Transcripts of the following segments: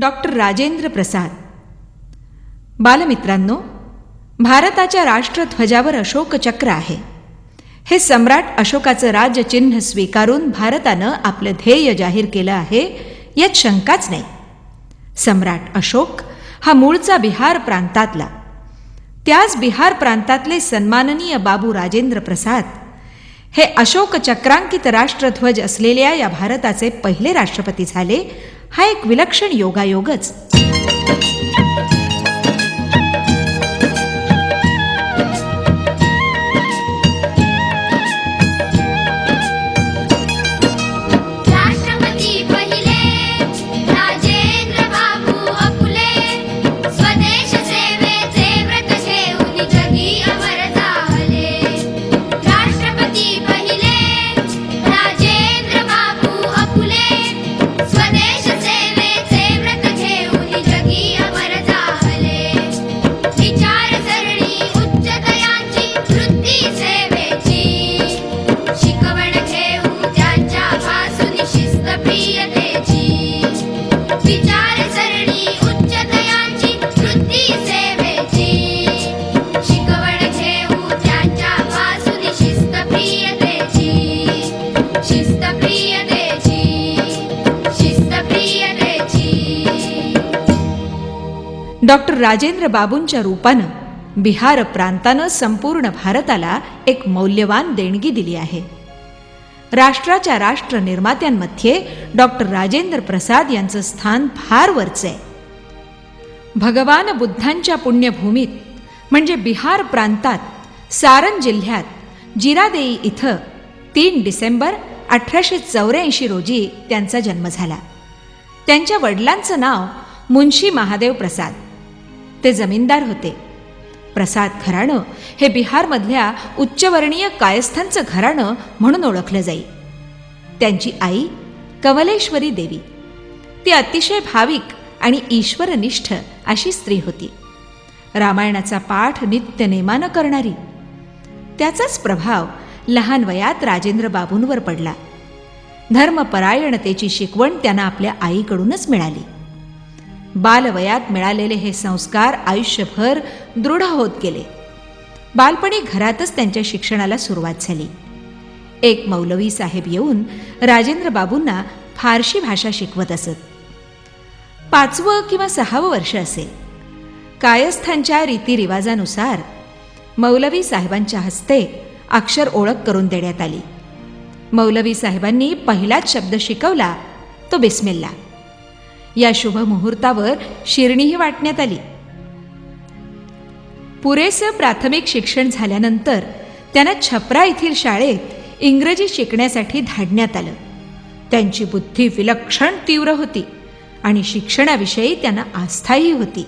Doctor Rajendra प्रसाद. बालमित्रांनो भारताच्या राष्ट्रध्वजावर अशोक चक्र आहे. हे सम्राट अशोकाचं राजचिन्ह स्वीकारून भारतानं आपलं ध्येय जाहीर केलं आहे यात शंकाच नाही. सम्राट अशोक हा मूळचा बिहार प्रांतातला. त्याच बिहार प्रांतातले सन्माननीय बाबू राजेंद्र प्रसाद हे अशोक चक्रांकित राष्ट्रध्वज असलेल्या या भारताचे पहिले राष्ट्रपती झाले हा एक विलक्षण योगायोगच. डॉक्टर राजेंद्र बाबूंच्या रूपानं बिहार प्रांतानं संपूर्ण भारताला एक मौल्यवान देणगी दिली आहे. राष्ट्राच्या राष्ट्र निर्मात्यांमध्ये डॉक्टर राजेंद्र प्रसाद यांचं स्थान फार वरचं आहे. भगवान बुद्धांच्या पुण्यभूमीत म्हणजे बिहार प्रांतात सारन जिल्ह्यात जिरादेई इथं तीन डिसेंबर अठराशे चौऱ्याऐंशी रोजी त्यांचा जन्म झाला. त्यांच्या वडिलांचं नाव मुन्शी महादेव प्रसाद. ते जमीनदार होते. प्रसाद घराणं हे बिहारमधल्या उच्चवर्णीय कायस्थांचं घराणं म्हणून ओळखलं जाई. त्यांची आई कवलेश्वरी देवी. ती अतिशय भाविक आणि ईश्वरनिष्ठ अशी स्त्री होती. रामायणाचा पाठ नित्य नेमानं करणारी. त्याचाच प्रभाव लहान वयात राजेंद्र बाबूंवर पडला. धर्मपरायणतेची शिकवण त्यांना आपल्या आईकडूनच मिळाली. बालवयात मिळालेले हे संस्कार आयुष्यभर दृढ होत गेले. बालपणी घरातच त्यांच्या शिक्षणाला सुरुवात झाली. एक मौलवी साहेब येऊन राजेंद्र बाबूंना फारशी भाषा शिकवत असत. पाचवं किंवा सहावं वर्ष असेल कायस्थांच्या रीतिरिवाजानुसार मौलवी साहेबांच्या हस्ते अक्षर ओळख करून देण्यात आली. मौलवी साहेबांनी पहिलाच शब्द शिकवला तो बिस्मिल्ला. या शुभ मुहूर्तावर शिरणीही वाटण्यात आली. पुरेसं प्राथमिक शिक्षण झाल्यानंतर त्यांना छपरा येथील शाळेत इंग्रजी शिकण्यासाठी धाडण्यात आलं. त्यांची बुद्धी विलक्षण तीव्र होती आणि शिक्षणाविषयी त्यांना आस्थाही होती.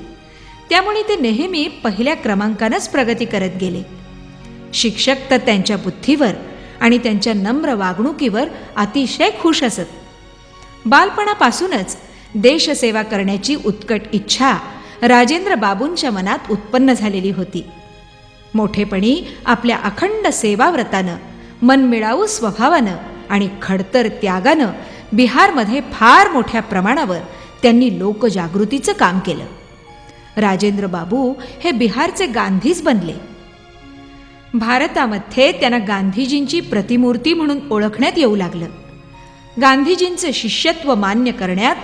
त्यामुळे ते नेहमी पहिल्या क्रमांकानंच प्रगती करत गेले. शिक्षक तर त्यांच्या बुद्धीवर आणि त्यांच्या नम्र वागणुकीवर अतिशय खुश असत. बालपणापासूनच देशसेवा करण्याची उत्कट इच्छा राजेंद्र बाबूंच्या मनात उत्पन्न झालेली होती. मोठेपणी आपल्या अखंड सेवाव्रतानं मनमिळावू स्वभावानं आणि खडतर त्यागानं बिहारमध्ये फार मोठ्या प्रमाणावर त्यांनी लोकजागृतीचं काम केलं. राजेंद्र बाबू हे बिहारचे गांधीच बनले. भारतामध्ये त्यांना गांधीजींची प्रतिमूर्ती म्हणून ओळखण्यात येऊ लागलं. गांधीजींचं शिष्यत्व मान्य करण्यात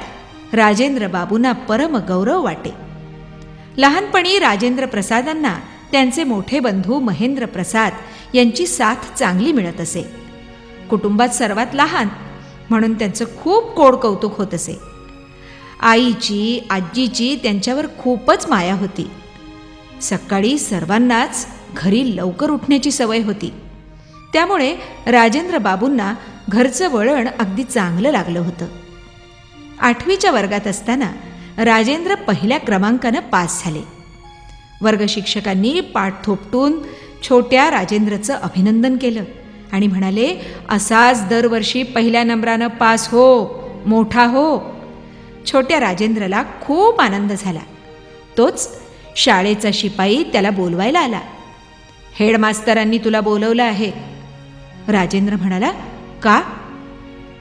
राजेंद्र बाबूंना परम गौरव वाटे. लहानपणी राजेंद्र प्रसादांना त्यांचे मोठे बंधू महेंद्र प्रसाद यांची साथ चांगली मिळत असे. कुटुंबात सर्वात लहान म्हणून त्यांचं खूप कोड कौतुक होत असे. आईची आजीची त्यांच्यावर खूपच माया होती. सकाळी सर्वांनाच घरी लवकर उठण्याची सवय होती. त्यामुळे राजेंद्र बाबूंना घरचं वळण अगदी चांगलं लागलं होतं. आठवीच्या वर्गात असताना राजेंद्र पहिल्या क्रमांकानं पास झाले. वर्ग शिक्षकांनी पाठ थोपटून छोट्या राजेंद्रचं अभिनंदन केलं आणि म्हणाले असाच दरवर्षी पहिल्या नंबरानं पास हो मोठा हो. छोट्या राजेंद्रला खूप आनंद झाला. तोच शाळेचा शिपाई त्याला बोलवायला आला. हेडमास्तरांनी तुला बोलवलं आहे. राजेंद्र म्हणाला का?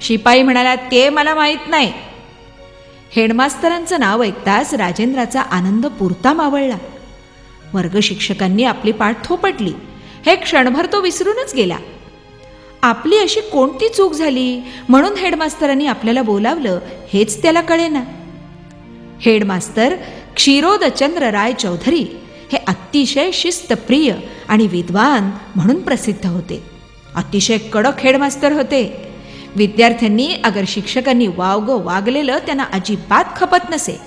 शिपाई म्हणाला ते मला माहीत नाही. हेडमास्तरांचं नाव ऐकताच राजेंद्राचा आनंद पुरता मावळला. वर्ग शिक्षकांनी आपली पाठ थोपटली. हे क्षणभर तो विसरूनच गेला. आपली अशी कोणती चूक झाली? म्हणून हेडमास्तरांनी आपल्याला बोलावलं हेच त्याला कळेना. हेडमास्तर क्षीरोदचंद्र राय चौधरी हे अतिशय शिस्तप्रिय आणि विद्वान म्हणून प्रसिद्ध होते. अतिशय कडक हेडमास्तर होते. विद्यार्थ्यांनी अगर शिक्षकांनी वावगं वागलेलं त्यांना अजिबात खपत नसे.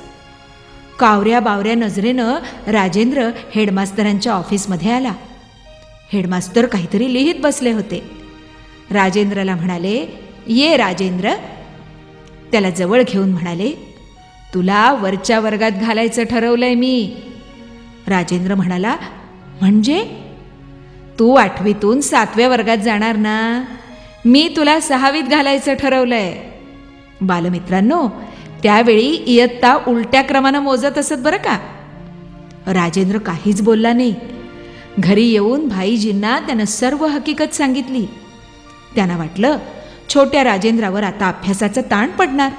कावऱ्या बावऱ्या नजरेनं राजेंद्र हेडमास्तरांच्या ऑफिसमध्ये आला. हेडमास्तर काहीतरी लिहित बसले होते. राजेंद्रला म्हणाले ये राजेंद्र. त्याला जवळ घेऊन म्हणाले तुला वरच्या वर्गात घालायचं ठरवलंय मी. राजेंद्र म्हणाला म्हणजे? तू आठवीतून सातव्या वर्गात जाणार ना? मी तुला सहावीत घालायचं ठरवलंय. बालमित्रांनो त्यावेळी इयत्ता उलट्या क्रमानं मोजत असत बरं का? राजेंद्र काहीच बोलला नाही. घरी येऊन भाईजींना त्यानं सर्व हकीकत सांगितली. त्यांना वाटलं छोट्या राजेंद्रावर आता अभ्यासाचं ताण पडणार.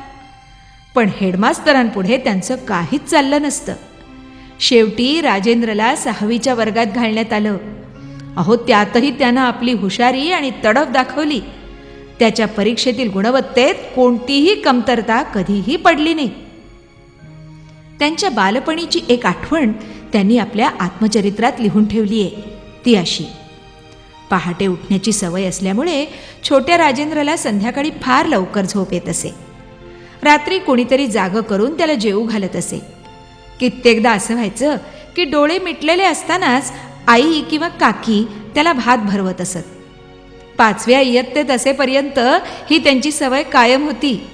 पण हेडमास्तरांपुढे त्यांचं काहीच चाललं नसतं. शेवटी राजेंद्रला सहावीच्या वर्गात घालण्यात आलं. अहो त्यातही त्यानं आपली हुशारी आणि तडफ दाखवली. त्याच्या परीक्षेतील गुणवत्तेत कोणतीही कमतरता कधीही पडली नाही. त्यांच्या बालपणीची एक आठवण त्यांनी आपल्या आत्मचरित्रात लिहून ठेवली आहे. ती अशी. पहाटे उठण्याची सवय असल्यामुळे छोट्या राजेंद्रला संध्याकाळी फार लवकर झोप येत असे. रात्री कोणीतरी जागं करून त्याला जेवू घालत असे. कित्येकदा असं व्हायचं की डोळे मिटलेले असतानाच आई किंवा काकी त्याला भात भरवत असत. पाचव्या इयत्तेत असेपर्यंत ही त्यांची सवय कायम होती.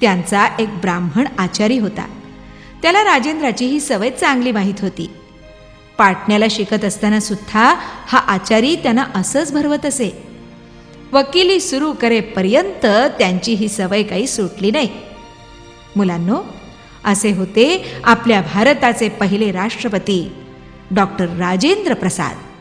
त्यांचा एक ब्राह्मण आचारी होता. त्याला राजेंद्राची ही सवय चांगली माहीत होती. पाटण्याला शिकत असताना सुद्धा हा आचारी त्यांना असंच भरवत असे. वकिली सुरू करेपर्यंत त्यांची ही सवय काही सुटली नाही. मुलांनो असे होते आपल्या भारताचे पहिले राष्ट्रपती. डॉक्टर राजेंद्र प्रसाद.